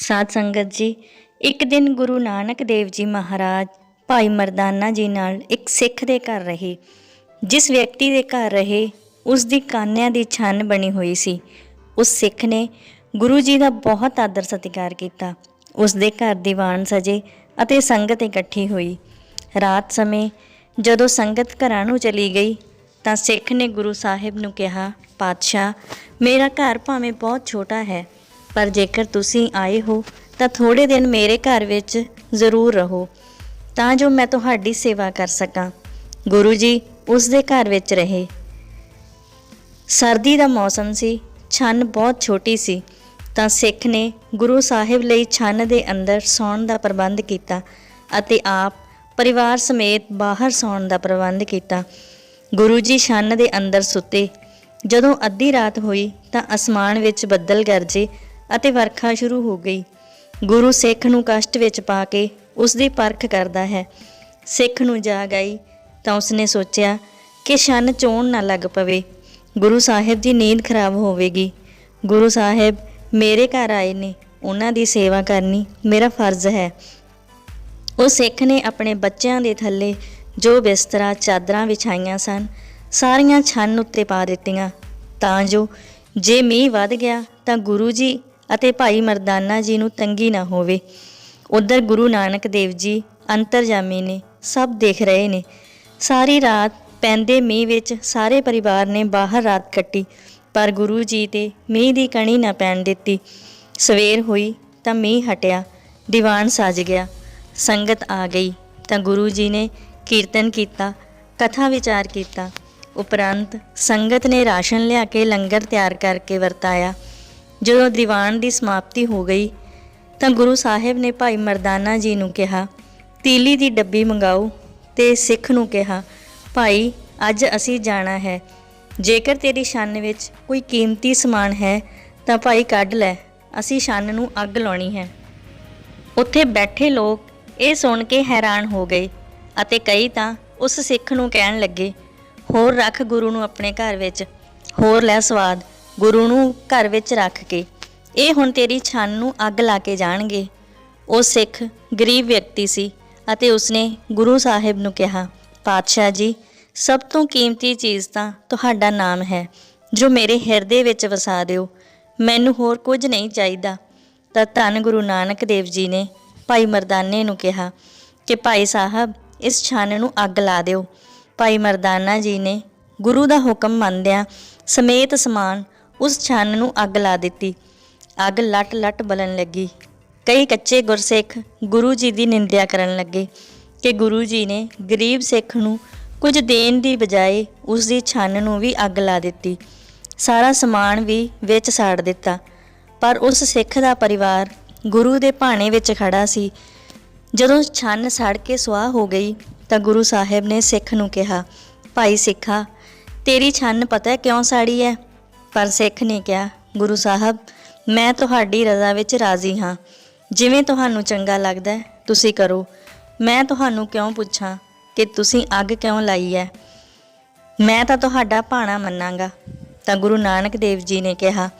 ਸਾਧ ਸੰਗਤ ਜੀ, ਇੱਕ ਦਿਨ ਗੁਰੂ ਨਾਨਕ ਦੇਵ ਜੀ ਮਹਾਰਾਜ ਭਾਈ ਮਰਦਾਨਾ ਜੀ ਨਾਲ ਇੱਕ ਸਿੱਖ ਦੇ ਘਰ ਰਹੇ। ਜਿਸ ਵਿਅਕਤੀ ਦੇ ਘਰ ਰਹੇ ਉਸ ਦੀ ਕਾਨਿਆਂ ਦੀ ਛੰਨ ਬਣੀ ਹੋਈ ਸੀ। ਉਸ ਸਿੱਖ ਨੇ ਗੁਰੂ ਜੀ ਦਾ ਬਹੁਤ ਆਦਰ ਸਤਿਕਾਰ ਕੀਤਾ। ਉਸ ਦੇ ਘਰ ਦੀਵਾਨ ਸਜੇ ਅਤੇ ਸੰਗਤ ਇਕੱਠੀ ਹੋਈ। ਰਾਤ ਸਮੇਂ ਜਦੋਂ ਸੰਗਤ ਘਰਾਂ ਨੂੰ ਚਲੀ ਗਈ, ਤਾਂ ਸਿੱਖ ਨੇ ਗੁਰੂ ਸਾਹਿਬ ਨੂੰ ਕਿਹਾ, ਪਾਤਸ਼ਾਹ, ਮੇਰਾ ਘਰ ਭਾਵੇਂ ਬਹੁਤ ਛੋਟਾ ਹੈ ਪਰ ਜੇਕਰ ਤੁਸੀਂ ਆਏ ਹੋ, ਤਾਂ ਥੋੜੇ ਦਿਨ ਮੇਰੇ ਘਰ ਵਿੱਚ ਜ਼ਰੂਰ ਰਹੋ, ਤਾਂ ਜੋ ਮੈਂ ਤੁਹਾਡੀ ਸੇਵਾ ਕਰ ਸਕਾਂ। ਗੁਰੂ ਜੀ ਉਸ ਦੇ ਘਰ ਵਿੱਚ ਰਹੇ। ਸਰਦੀ ਦਾ ਮੌਸਮ ਸੀ, ਛੰਨ ਬਹੁਤ ਛੋਟੀ ਸੀ, ਤਾਂ ਸਿੱਖ ਨੇ ਗੁਰੂ ਸਾਹਿਬ ਲਈ ਛੰਨ ਦੇ ਅੰਦਰ ਸੌਣ ਦਾ ਪ੍ਰਬੰਧ ਕੀਤਾ ਅਤੇ ਆਪ ਪਰਿਵਾਰ ਸਮੇਤ ਬਾਹਰ ਸੌਣ ਦਾ ਪ੍ਰਬੰਧ ਕੀਤਾ। ਗੁਰੂ ਜੀ ਛੰਨ ਦੇ ਅੰਦਰ ਸੁੱਤੇ। ਜਦੋਂ ਅੱਧੀ ਰਾਤ ਹੋਈ, ਤਾਂ ਅਸਮਾਨ ਵਿੱਚ ਬੱਦਲ ਗਰਜੇ ਅਤੇ ਵਰਖਾ ਸ਼ੁਰੂ ਹੋ ਗਈ। ਗੁਰੂ ਸਿੱਖ ਨੂੰ ਕਸ਼ਟ ਵਿੱਚ ਪਾ ਕੇ ਉਸ ਦੀ ਪਰਖ ਕਰਦਾ ਹੈ। ਸਿੱਖ ਨੂੰ ਜਾਗ ਆਈ ਤਾਂ ਉਸਨੇ ਸੋਚਿਆ ਕਿ ਛੰਨ ਚੋਣ ਨਾ ਲੱਗ ਪਵੇ। ਗੁਰੂ ਸਾਹਿਬ ਦੀ ਨੀਂਦ ਖਰਾਬ ਹੋਵੇਗੀ। ਗੁਰੂ ਸਾਹਿਬ, ਮੇਰੇ ਘਰ ਆਏ ਨੇ, ਉਹਨਾਂ ਦੀ ਸੇਵਾ ਕਰਨੀ ਮੇਰਾ ਫਰਜ਼ ਹੈ। ਉਹ ਸਿੱਖ ਨੇ ਆਪਣੇ ਬੱਚਿਆਂ ਦੇ ਥੱਲੇ ਜੋ ਬਿਸਤਰਾ ਚਾਦਰਾਂ ਵਿਛਾਈਆਂ ਸਨ, ਸਾਰੀਆਂ ਛੰਨ ਉੱਤੇ ਪਾ ਦਿੱਤੀਆਂ। ਤਾਂ ਜੋ ਜੇ ਮੀਂਹ ਵੱਧ ਗਿਆ ਤਾਂ ਗੁਰੂ ਜੀ ਅਤੇ ਭਾਈ ਮਰਦਾਨਾ ਜੀ ਨੂੰ ਤੰਗੀ ਨਾ ਹੋਵੇ। ਉਧਰ ਗੁਰੂ ਨਾਨਕ ਦੇਵ ਜੀ ਅੰਤਰਜਾਮੀ ਨੇ ਸਭ ਦੇਖ ਰਹੇ ਨੇ। ਸਾਰੀ ਰਾਤ ਪੈਂਦੇ ਮੀਂਹ ਵਿੱਚ ਸਾਰੇ ਪਰਿਵਾਰ ਨੇ ਬਾਹਰ ਰਾਤ ਕੱਟੀ, ਪਰ ਗੁਰੂ ਜੀ ਤੇ ਮੀਂਹ ਦੀ ਕਣੀ ਨਾ ਪੈਣ ਦਿੱਤੀ। ਸਵੇਰ ਹੋਈ ਤਾਂ ਮੀਂਹ ਹਟਿਆ, ਦੀਵਾਨ ਸਜ ਗਿਆ। ਸੰਗਤ ਆ ਗਈ ਤਾਂ ਗੁਰੂ ਜੀ ਨੇ ਕੀਰਤਨ ਕੀਤਾ, ਕਥਾ ਵਿਚਾਰ ਕੀਤਾ। ਉਪਰੰਤ ਸੰਗਤ ਨੇ ਰਾਸ਼ਨ ਲਿਆ ਕੇ ਲੰਗਰ ਤਿਆਰ ਕਰਕੇ ਵਰਤਾਇਆ। ਜਦੋਂ ਦੀਵਾਨ ਦੀ ਸਮਾਪਤੀ ਹੋ ਗਈ ਤਾਂ ਗੁਰੂ ਸਾਹਿਬ ਨੇ ਭਾਈ ਮਰਦਾਨਾ ਜੀ ਨੂੰ ਕਿਹਾ, ਤੀਲੀ ਦੀ ਡੱਬੀ ਮੰਗਾਓ ਤੇ ਸਿੱਖ ਨੂੰ ਕਿਹਾ, ਭਾਈ, ਅੱਜ ਅਸੀਂ ਜਾਣਾ ਹੈ। ਜੇਕਰ ਤੇਰੀ ਛੰਨ ਵਿੱਚ ਕੋਈ ਕੀਮਤੀ ਸਮਾਨ ਹੈ ਤਾਂ ਭਾਈ ਕੱਢ ਲੈ, ਅਸੀਂ ਛੰਨ ਨੂੰ ਅੱਗ ਲਾਉਣੀ ਹੈ। ਉੱਥੇ ਬੈਠੇ ਲੋਕ ਇਹ ਸੁਣ ਕੇ ਹੈਰਾਨ ਹੋ ਗਏ ਅਤੇ ਕਈ ਤਾਂ ਉਸ ਸਿੱਖ ਨੂੰ ਕਹਿਣ ਲੱਗੇ, ਹੋਰ ਰੱਖ ਗੁਰੂ ਨੂੰ ਆਪਣੇ ਘਰ ਵਿੱਚ, ਹੋਰ ਲੈ ਸਵਾਦ। ਗੁਰੂ ਨੂੰ ਘਰ ਵਿੱਚ ਰੱਖ ਕੇ। ਇਹ ਹੁਣ ਤੇਰੀ ਛੰਨ ਨੂੰ ਅੱਗ ਲਾ ਕੇ ਜਾਣਗੇ। ਉਹ ਸਿੱਖ, ਗਰੀਬ ਵਿਅਕਤੀ ਸੀ ਅਤੇ ਉਸਨੇ ਗੁਰੂ ਸਾਹਿਬ ਨੂੰ ਕਿਹਾ, ਪਾਤਸ਼ਾਹ ਜੀ, ਸਭ ਤੋਂ ਕੀਮਤੀ ਚੀਜ਼ ਤਾਂ ਤੁਹਾਡਾ ਨਾਮ ਹੈ, ਜੋ ਮੇਰੇ ਹਿਰਦੇ ਵਿੱਚ ਵਸਾ ਦਿਓ। ਮੈਨੂੰ ਹੋਰ ਕੁਝ ਨਹੀਂ ਚਾਹੀਦਾ। ਤਾਂ ਧੰਨ ਗੁਰੂ ਨਾਨਕ ਦੇਵ ਜੀ ਨੇ ਭਾਈ ਮਰਦਾਨੇ ਨੂੰ ਕਿਹਾ ਕਿ ਭਾਈ ਸਾਹਿਬ, ਇਸ ਛੰਨ ਨੂੰ ਅੱਗ ਲਾ ਦਿਓ। ਭਾਈ ਮਰਦਾਨਾ ਜੀ ਨੇ ਗੁਰੂ ਦਾ ਹੁਕਮ ਮੰਨਦਿਆਂ ਸਮੇਤ ਸਮਾਨ ਉਸ ਛੰਨ ਨੂੰ ਅੱਗ ਲਾ ਦਿੱਤੀ। ਅੱਗ ਲਟ-ਲਟ ਬਲਣ ਲੱਗੀ। ਕਈ ਕੱਚੇ ਗੁਰਸਿੱਖ ਗੁਰੂ ਜੀ ਦੀ ਨਿੰਦਿਆ ਕਰਨ ਲੱਗੇ ਕਿ ਗੁਰੂ ਜੀ ਨੇ ਗਰੀਬ ਸਿੱਖ ਨੂੰ ਕੁਝ ਦੇਣ ਦੀ ਬਜਾਏ ਉਸ ਦੀ ਛੰਨ ਨੂੰ ਵੀ ਅੱਗ ਲਾ ਦਿੱਤੀ। ਸਾਰਾ ਸਮਾਨ ਵੀ ਵਿੱਚ ਸਾੜ ਦਿੱਤਾ। ਪਰ ਉਸ ਸਿੱਖ ਦਾ ਪਰਿਵਾਰ ਗੁਰੂ ਦੇ ਭਾਣੇ ਵਿੱਚ ਖੜਾ ਸੀ। ਜਦੋਂ ਛੰਨ ਸੜ ਕੇ ਸੁਆਹ ਹੋ ਗਈ ਤਾਂ ਗੁਰੂ ਸਾਹਿਬ ਨੇ ਸਿੱਖ ਨੂੰ ਕਿਹਾ, ਭਾਈ ਸਿੱਖਾ, ਤੇਰੀ ਛੰਨ ਪਤਾ ਕਿਉਂ ਸਾੜੀ ਹੈ ਪਰ ਸਿੱਖ ਨੇ ਕਿਹਾ, ਗੁਰੂ ਸਾਹਿਬ, ਮੈਂ ਤੁਹਾਡੀ ਰਜ਼ਾ ਵਿੱਚ ਰਾਜ਼ੀ ਹਾਂ। ਜਿਵੇਂ ਤੁਹਾਨੂੰ ਚੰਗਾ ਲੱਗਦਾ ਹੈ, ਤੁਸੀਂ ਕਰੋ। ਮੈਂ ਤੁਹਾਨੂੰ ਕਿਉਂ ਪੁੱਛਾਂ ਕਿ ਤੁਸੀਂ ਅੱਗ ਕਿਉਂ ਲਾਈ ਹੈ? ਮੈਂ ਤਾਂ ਤੁਹਾਡਾ ਭਾਣਾ ਮੰਨਾਂਗਾ। ਤਾਂ ਗੁਰੂ ਨਾਨਕ ਦੇਵ ਜੀ ਨੇ ਕਿਹਾ,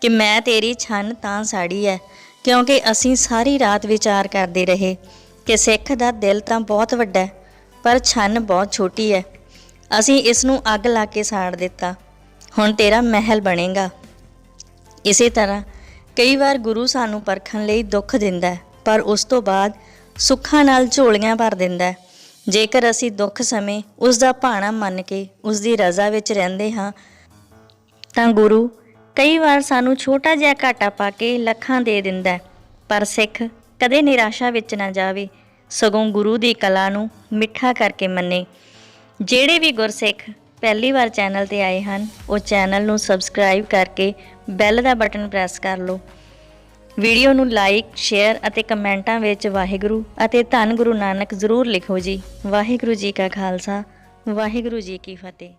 ਕਿ ਮੈਂ ਤੇਰੀ ਛੰਨ ਤਾਂ ਸਾੜੀ ਹੈ, ਕਿਉਂਕਿ ਅਸੀਂ ਸਾਰੀ ਰਾਤ ਵਿਚਾਰ ਕਰਦੇ ਰਹੇ ਕਿ ਸਿੱਖ ਦਾ ਦਿਲ ਤਾਂ ਬਹੁਤ ਵੱਡਾ ਹੈ, ਪਰ ਛੰਨ ਬਹੁਤ ਛੋਟੀ ਹੈ। ਅਸੀਂ ਇਸ ਨੂੰ ਅੱਗ ਲਾ ਕੇ ਸਾੜ ਦਿੱਤਾ। ਹੁਣ ਤੇਰਾ ਮਹਿਲ ਬਣੇਗਾ ਇਸੇ ਤਰ੍ਹਾਂ ਕਈ ਵਾਰ ਗੁਰੂ ਸਾਨੂੰ ਪਰਖਣ ਲਈ ਦੁੱਖ ਦਿੰਦਾ ਹੈ, ਪਰ ਉਸ ਤੋਂ ਬਾਅਦ ਸੁੱਖਾਂ ਨਾਲ ਝੋਲੀਆਂ ਭਰ ਦਿੰਦਾ ਹੈ ਜੇਕਰ ਅਸੀਂ ਦੁੱਖ ਸਮੇਂ ਉਸ ਦਾ ਭਾਣਾ ਮੰਨ ਕੇ ਉਸ ਦੀ ਰਜ਼ਾ ਵਿੱਚ ਰਹਿੰਦੇ ਹਾਂ, ਤਾਂ ਗੁਰੂ ਕਈ ਵਾਰ ਸਾਨੂੰ ਛੋਟਾ ਜਿਹਾ ਘਾਟਾ ਪਾ ਕੇ ਲੱਖਾਂ ਦੇ ਦਿੰਦਾ ਹੈ। ਪਰ ਸਿੱਖ ਕਦੇ ਨਿਰਾਸ਼ਾ ਵਿੱਚ ਨਾ ਜਾਵੇ, ਸਗੋਂ ਗੁਰੂ ਦੀ ਕਲਾ ਨੂੰ ਮਿੱਠਾ ਕਰਕੇ ਮੰਨੇ ਜਿਹੜੇ ਵੀ ਗੁਰਸਿੱਖ ਪਹਿਲੀ ਵਾਰ ਚੈਨਲ ਤੇ ਆਏ ਹਨ, ਉਹ ਚੈਨਲ ਨੂੰ ਸਬਸਕ੍ਰਾਈਬ ਕਰਕੇ ਬੈਲ ਦਾ ਬਟਨ ਪ੍ਰੈਸ ਕਰ ਲਓ। ਵੀਡੀਓ ਨੂੰ ਲਾਈਕ ਸ਼ੇਅਰ ਅਤੇ ਕਮੈਂਟਾਂ ਵਿੱਚ ਵਾਹਿਗੁਰੂ ਅਤੇ ਧੰਨ ਗੁਰੂ ਨਾਨਕ ਜ਼ਰੂਰ ਲਿਖੋ ਜੀ। ਵਾਹਿਗੁਰੂ ਜੀ ਕਾ ਖਾਲਸਾ, ਵਾਹਿਗੁਰੂ ਜੀ ਕੀ ਫਤਿਹ।